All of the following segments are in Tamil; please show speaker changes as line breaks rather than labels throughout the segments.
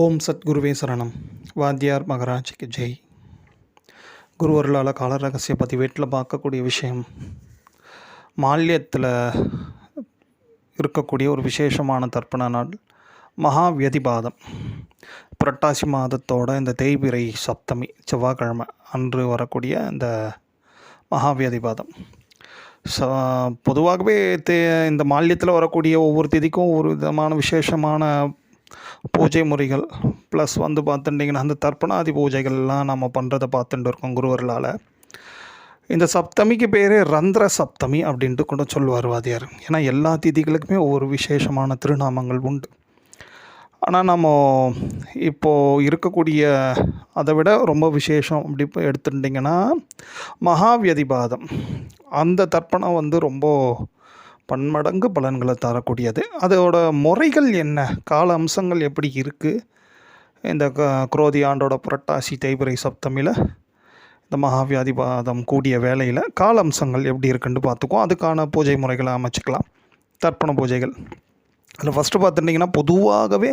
ஓம் சத்குருவே சரணம். வாத்தியார் மகராஜிக்கு ஜெய். குருவர்களால் கால ரகசிய பதிவேட்டில் பார்க்கக்கூடிய விஷயம் மால்யத்தில் இருக்கக்கூடிய ஒரு விசேஷமான தர்ப்பண நாள் மகாவியதிபாதம். புரட்டாசி மாதத்தோட இந்த தேய்பிரை சப்தமி செவ்வாய்க்கிழமை அன்று வரக்கூடிய இந்த மகாவியதிபாதம். ச பொதுவாகவே தே இந்த மால்யத்தில் வரக்கூடிய ஒவ்வொரு திதிக்கும் ஒவ்வொரு விதமான விசேஷமான பூஜை முறைகள் ப்ளஸ் வந்து பார்த்துட்டிங்கன்னா அந்த தர்ப்பணாதி பூஜைகள்லாம் நம்ம பண்ணுறதை பார்த்துட்டு இருக்கோம் குருவர்களால். இந்த சப்தமிக்கு பேர் ரந்திர சப்தமி அப்படின்ட்டு கூட சொல்லுவார் வாதியார். ஏன்னா எல்லா திதிகளுக்குமே ஒவ்வொரு விசேஷமான திருநாமங்கள் உண்டு. ஆனால் நம்ம இப்போது இருக்கக்கூடிய அதை விட ரொம்ப விசேஷம் அப்படி இப்போ எடுத்துட்டிங்கன்னா மகாவியதிபாதம். அந்த தர்ப்பணம் வந்து ரொம்ப பன்மடங்கு பலன்களை தரக்கூடியது. அதோட முறைகள் என்ன? கால அம்சங்கள் எப்படி இருக்குது இந்த க குரோதி ஆண்டோட புரட்டாசி தேய்பிரை சப்தமியில் இந்த மகாவியாதிபாதம் கூடிய வேலையில் கால அம்சங்கள் எப்படி இருக்குன்னு பார்த்துக்குவோம். அதுக்கான பூஜை முறைகளை அமைச்சிக்கலாம். தர்ப்பண பூஜைகள். அதில் ஃபஸ்ட்டு பார்த்துட்டிங்கன்னா பொதுவாகவே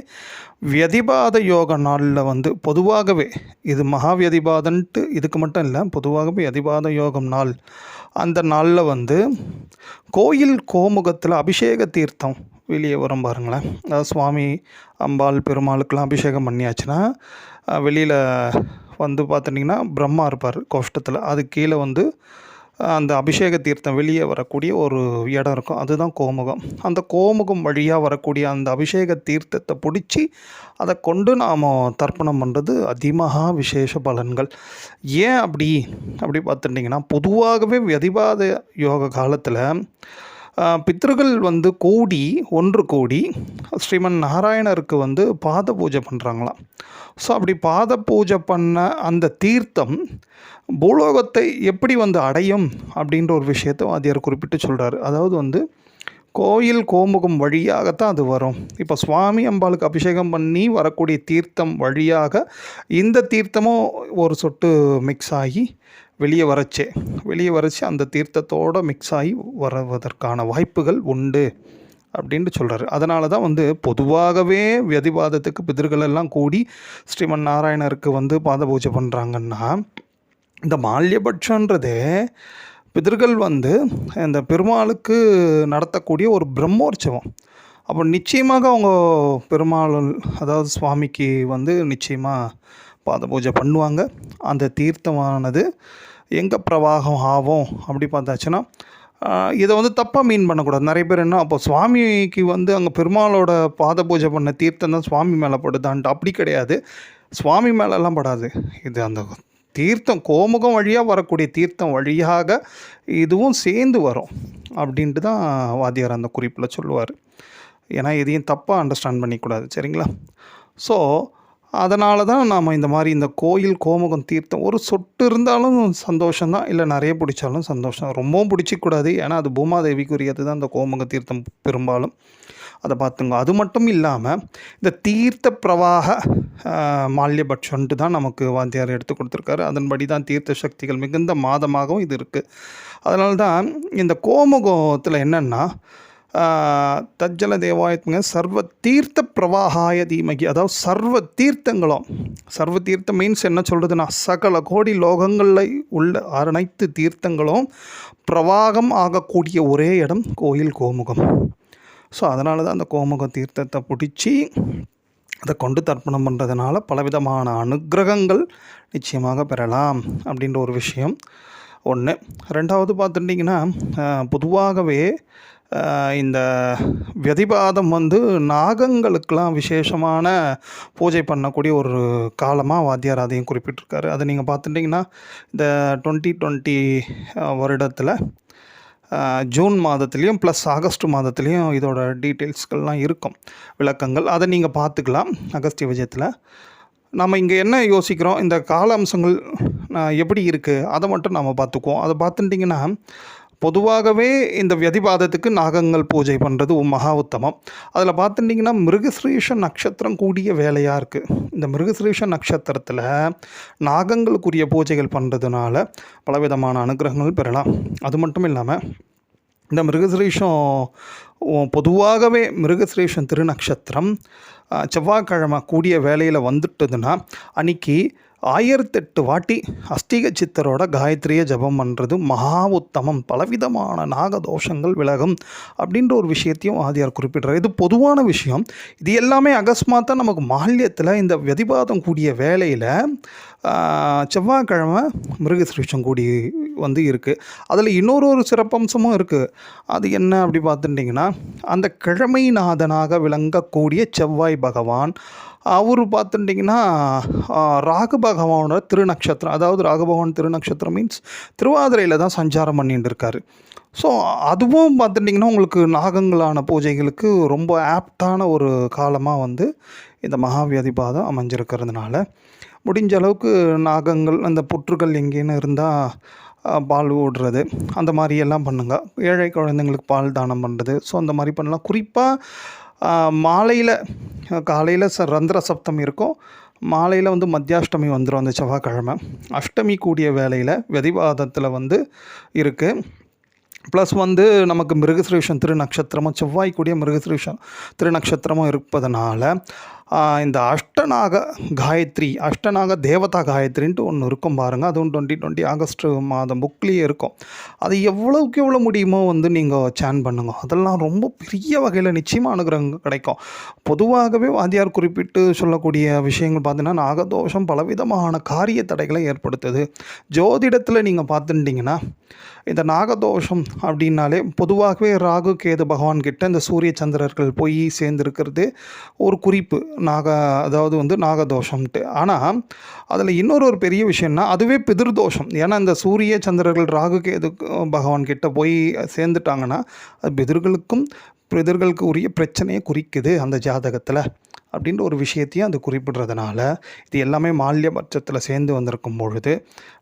வியதிபாத யோக நாளில் வந்து பொதுவாகவே இது மகாவியதிபாதன்ட்டு இதுக்கு மட்டும் இல்லை பொதுவாகவே வியதிபாத யோகம் நாள். அந்த நாளில் வந்து கோயில் கோமுகத்தில் அபிஷேக தீர்த்தம் வெளியே வரும் பாருங்களேன். அதாவது சுவாமி அம்பாள் பெருமாளுக்கெலாம் அபிஷேகம் பண்ணியாச்சுன்னா வெளியில் வந்து பார்த்துட்டிங்கன்னா பிரம்மா இருப்பார் கோஷ்டத்தில். அது கீழே வந்து அந்த அபிஷேக தீர்த்தம் வெளியே வரக்கூடிய ஒரு இடம் இருக்கும். அதுதான் கோமுகம். அந்த கோமுகம் வழியாக வரக்கூடிய அந்த அபிஷேக தீர்த்தத்தை பிடிச்சி அதை கொண்டு நாம் தர்ப்பணம் பண்ணுறது அதிமகா விசேஷ பலன்கள். ஏன் அப்படி? அப்படி பார்த்துட்டிங்கன்னா பொதுவாகவே வதிவாத யோக காலத்தில் பித்ருகள் வந்து கூடி ஒன்று கூடி. ஸ்ரீமன் நாராயணருக்கு வந்து பாத பூஜை பண்ணுறாங்களாம் ஸோ அப்படி பாத பூஜை பண்ண அந்த தீர்த்தம் பூலோகத்தை எப்படி வந்து அடையும் அப்படின்ற ஒரு விஷயத்தை வாத்தியார் குறிப்பிட்டு சொல்கிறாரு அதாவது வந்து கோயில் கோமுகம் வழியாகத்தான் அது வரும். இப்போ சுவாமி அம்பாளுக்கு அபிஷேகம் பண்ணி வரக்கூடிய தீர்த்தம் வழியாக இந்த தீர்த்தமும் ஒரு சொட்டு மிக்ஸ் ஆகி வெளியே வரச்சே. வெளியே வரச்சு அந்த தீர்த்தத்தோடு மிக்ஸ் ஆகி வருவதற்கான வாய்ப்புகள் உண்டு அப்படின்ட்டு சொல்கிறாரு அதனால தான் வந்து பொதுவாகவே வியதிவாதத்துக்கு பிதர்கள் எல்லாம் கூடி ஸ்ரீமன் நாராயணருக்கு வந்து பாத பூஜை பண்ணுறாங்கன்னா இந்த மால்யபட்சன்றதே பிதர்கள் வந்து இந்த பெருமாளுக்கு நடத்தக்கூடிய ஒரு பிரம்மோற்சவம். அப்போ நிச்சயமாக அவங்க பெருமாள் அதாவது சுவாமிக்கு வந்து நிச்சயமாக பாத பூஜை பண்ணுவாங்க. அந்த தீர்த்தமானது எங்கே பிரவாகம் ஆகும் அப்படி பார்த்தாச்சுன்னா இதை வந்து தப்பாக மீன் பண்ணக்கூடாது. நிறைய பேர் என்ன அப்போ சுவாமிக்கு வந்து அங்கே பெருமாளோட பாத பூஜை பண்ண தீர்த்தம் தான் சுவாமி மேலே படுதான்ட்டு. அப்படி கிடையாது. சுவாமி மேலெல்லாம் படாது. இது அந்த தீர்த்தம் கோமுகம் வழியாக வரக்கூடிய தீர்த்தம் வழியாக இதுவும் சேர்ந்து வரும் அப்படின்ட்டு தான் வாத்தியார் அந்த குறிப்பில் சொல்லுவார். ஏன்னா எதையும் தப்பாக அண்டர்ஸ்டாண்ட் பண்ணிக்கூடாது சரிங்களா? ஸோ அதனால தான் நாம் இந்த மாதிரி இந்த கோயில் கோமுகம் தீர்த்தம் ஒரு சொட்டு இருந்தாலும் சந்தோஷம்தான் இல்லை நிறைய பிடிச்சாலும் சந்தோஷம். ரொம்பவும் பிடிச்சிக்கூடாது ஏன்னா அது பூமாதேவிக்குரியது தான் அந்த கோமுக தீர்த்தம் பெரும்பாலும். அதை பார்த்துங்க. அது மட்டும் இல்லாமல் இந்த தீர்த்த பிரவாக மால்யபட்சன்ட்டு தான் நமக்கு வாத்தியார் எடுத்து கொடுத்துருக்காரு. அதன்படி தான் தீர்த்த சக்திகள் மிகுந்த மாதமாகவும் இது இருக்குது அதனால தான் இந்த கோமுகத்தில் என்னென்னா தஜ்ஜல தேவாயத்துங்க சர்வ தீர்த்த பிரவாகாய தீமகி அதாவது சர்வ தீர்த்தங்களும் சர்வ தீர்த்தம் மீன்ஸ் என்ன சொல்கிறதுனா சகல கோடி லோகங்களில் உள்ள அனைத்து தீர்த்தங்களும் பிரவாகம் ஆகக்கூடிய ஒரே இடம் கோயில் கோமுகம். ஸோ அதனால தான் அந்த கோமுக தீர்த்தத்தை பிடிச்சி அதை கொண்டு தர்ப்பணம் பண்ணுறதுனால பலவிதமான அனுகிரகங்கள் நிச்சயமாக பெறலாம் அப்படின்ற ஒரு விஷயம் ஒன்று ரெண்டாவது பார்த்துட்டிங்கன்னா பொதுவாகவே இந்த வியதிபாதம் வந்து நாகங்களுக்கெலாம் விசேஷமான பூஜை பண்ணக்கூடிய ஒரு காலமாக வாத்தியார் அதையும் குறிப்பிட்டிருக்காரு. அதை நீங்கள் பார்த்துட்டிங்கன்னா இந்த டுவெண்ட்டி டுவெண்ட்டி வருடத்தில் ஜூன் மாதத்துலேயும் ப்ளஸ் ஆகஸ்ட் மாதத்துலேயும் இதோட டீட்டெயில்ஸ்கள்லாம் இருக்கும் விளக்கங்கள். அதை நீங்கள் பார்த்துக்கலாம் அகஸ்திய விஜயத்தில். நம்ம இங்கே என்ன யோசிக்கிறோம்? இந்த கால அம்சங்கள் எப்படி இருக்குது அதை மட்டும் நம்ம பார்த்துக்குவோம். அதை பார்த்துட்டிங்கன்னா பொதுவாகவே இந்த வியதிபாதத்துக்கு நாகங்கள் பூஜை பண்ணுறது மகா உத்தமம். அதில் பார்த்துட்டிங்கன்னா மிருகஸ்ரீஷ நட்சத்திரம் கூடிய வேலையாக இருக்குது இந்த மிருகஸ்ரீஷ நட்சத்திரத்தில் நாகங்களுக்குரிய பூஜைகள் பண்ணுறதுனால பலவிதமான அனுகிரகங்கள் பெறலாம். அது மட்டும் இல்லாமல் இந்த மிருகசிரீஷம் பொதுவாகவே மிருகசிரீஷம் திருநக்ஷத்திரம் செவ்வாய்க்கிழமை கூடிய வேலையில் வந்துட்டதுன்னா அன்னைக்கு ஆயிரத்தெட்டு வாட்டி அஸ்திக சித்தரோட காயத்ரியை ஜபம் பண்ணுறது மகா உத்தமம். பலவிதமான நாகதோஷங்கள் விலகும் அப்படின்ற ஒரு விஷயத்தையும் ஆதியார் குறிப்பிடுறார். இது பொதுவான விஷயம். இது எல்லாமே அகஸ்மாத்தாக நமக்கு மால்யத்தில் இந்த வெதிபாதம் கூடிய வேலையில் செவ்வாய்க்கிழமை மிருகசிருஷம் கூடி வந்து இருக்குது அதில் இன்னொரு ஒரு சிறப்பம்சமும் இருக்குது அது என்ன அப்படி பார்த்துட்டிங்கன்னா அந்த கிழமை நாதனாக விளங்கக்கூடிய செவ்வாய் பகவான் அவர் பார்த்துட்டிங்கன்னா ராகு பகவானோட திருநக்ஷத்திரம் அதாவது ராகு பகவான் திருநக்ஷத்திரம் மீன்ஸ் திருவாதிரையில் தான் சஞ்சாரம் பண்ணிட்டு இருக்காரு ஸோ அதுவும் பார்த்துட்டிங்கன்னா உங்களுக்கு நாகங்களான பூஜைகளுக்கு ரொம்ப ஆப்டான ஒரு காலமாக வந்து இந்த மகாவியாதிபாதம் அமைஞ்சிருக்கிறதுனால முடிஞ்ச அளவுக்கு நாகங்கள் அந்த புற்றுகள் எங்கேன்னு இருந்தால் பால் ஓடுறது அந்த மாதிரி எல்லாம் பண்ணுங்கள் ஏழை குழந்தைங்களுக்கு பால் தானம் பண்ணுறது ஸோ அந்த மாதிரி பண்ணலாம். குறிப்பாக மாலையில் காலையில் ச ரந்திர சப்தமி இருக்கும். மாலையில் வந்து மத்தியாஷ்டமி வந்துடும் அந்த செவ்வாய்க்கிழமை. அஷ்டமி கூடிய வேலையில் வெதிவாதத்தில் வந்து இருக்குது ப்ளஸ் வந்து நமக்கு மிருகசிரீஷம் திருநக்ஷத்திரமும் செவ்வாய் கூடிய மிருகசிரீஷம் திருநக்ஷத்திரமும் இருப்பதனால இந்த அஷ்டநாக காயத்ரி அஷ்டநாக தேவதா காயத்ரின்ட்டு ஒன்று இருக்கும் பாருங்கள் அதுவும் டுவெண்ட்டி டுவெண்ட்டி ஆகஸ்ட் மாதம் புக்லேயே இருக்கும். அது எவ்வளோக்கு எவ்வளோ முடியுமோ வந்து நீங்கள் சேன் பண்ணுங்க. அதெல்லாம் ரொம்ப பெரிய வகையில் நிச்சயமாக அனுகிரகம் கிடைக்கும். பொதுவாகவே வாத்தியார் குறிப்பிட்டு சொல்லக்கூடிய விஷயங்கள் பார்த்தீங்கன்னா நாகதோஷம் பலவிதமான காரிய தடைகளை ஏற்படுத்துது. ஜோதிடத்தில் நீங்கள் பார்த்துட்டிங்கன்னா இந்த நாகதோஷம் அப்படின்னாலே பொதுவாகவே ராகு கேது பகவான் கிட்ட இந்த சூரிய சந்திரர்கள் போய் சேர்ந்துருக்கிறது ஒரு குறிப்பு. நாக அதாவது வந்து நாகதோஷம்ட்டு ஆனால் அதில் இன்னொரு ஒரு பெரிய விஷயம்னா அதுவே பிதிர்தோஷம். ஏன்னா இந்த சூரிய சந்திரர்கள் ராகு கேது பகவான் கிட்ட போய் சேர்ந்துட்டாங்கன்னா அது பிதிர்களுக்கும் பிதர்களுக்கு உரிய பிரச்சனையை குறிக்குது அந்த ஜாதகத்தில். அப்படின்ற ஒரு விஷயத்தையும் அது குறிப்பிடுறதுனால இது எல்லாமே மால்ய பட்சத்தில் சேர்ந்து வந்திருக்கும் பொழுது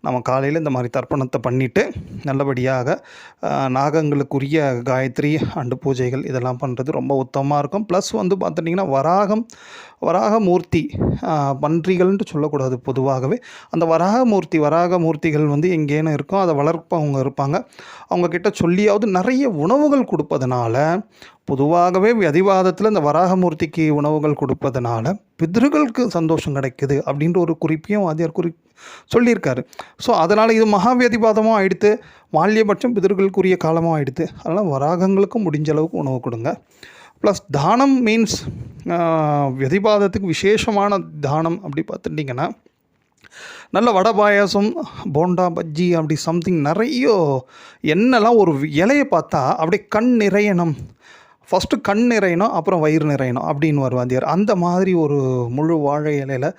நம்ம காலையில் இந்த மாதிரி தர்ப்பணத்தை பண்ணிவிட்டு நல்லபடியாக நாகங்களுக்குரிய காயத்ரி அண்டு பூஜைகள் இதெல்லாம் பண்ணுறது ரொம்ப உத்தமமாக இருக்கும். ப்ளஸ் வந்து பார்த்துட்டிங்கன்னா வராகம் வராகமூர்த்தி ஆஹ், பன்றிகள்ன்ட்டு சொல்லக்கூடாது பொதுவாகவே. அந்த வராகமூர்த்தி வராகமூர்த்திகள் வந்து எங்கேன்னு இருக்கோ அதை வளர்ப்பவங்க இருப்பாங்க. அவங்கக்கிட்ட சொல்லியாவது நிறைய உணவுகள் கொடுப்பதனால பொதுவாகவே அதிவாதத்தில் இந்த வராகமூர்த்திக்கு உணவுகள் கொடுப்பதனால பித்ருகளுக்கு சந்தோஷம் கிடைக்குது அப்படின்ற ஒரு குறிப்பையும் வாதியார் குறி சொல்லியிருக்காரு. ஸோ அதனால் இது மகாவியதிபாதமும் ஆயிடுத்து மால்யபட்சம் பிதர்களுக்குரிய காலமும் ஆயிடுத்து. அதனால் வராகங்களுக்கும் முடிஞ்ச அளவுக்கு உணவு கொடுங்க. ப்ளஸ் தானம் மீன்ஸ் வியதிபாதத்துக்கு விசேஷமான தானம் அப்படி பார்த்துட்டிங்கன்னா நல்ல வடை பாயாசம் போண்டா பஜ்ஜி அப்படி சம்திங் நிறைய என்னெல்லாம் ஒரு இலையை பார்த்தா அப்படியே கண் நிறையணும். ஃபஸ்ட்டு கண் நிறையணும் அப்புறம் வயிறு நிறையணும் அப்படின்னு வருவாந்தியார். அந்த மாதிரி ஒரு முழு வாழை இலையில்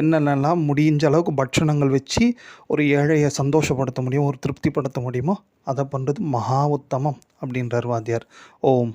என்னென்னலாம் முடிஞ்ச அளவுக்கு பட்சணங்கள் வச்சு ஒரு ஏழையை சந்தோஷப்படுத்த முடியும் ஒரு திருப்திப்படுத்த முடியுமோ அதை பண்ணுறது மகா உத்தமம் அப்படின்றார் வாத்தியார். ஓம்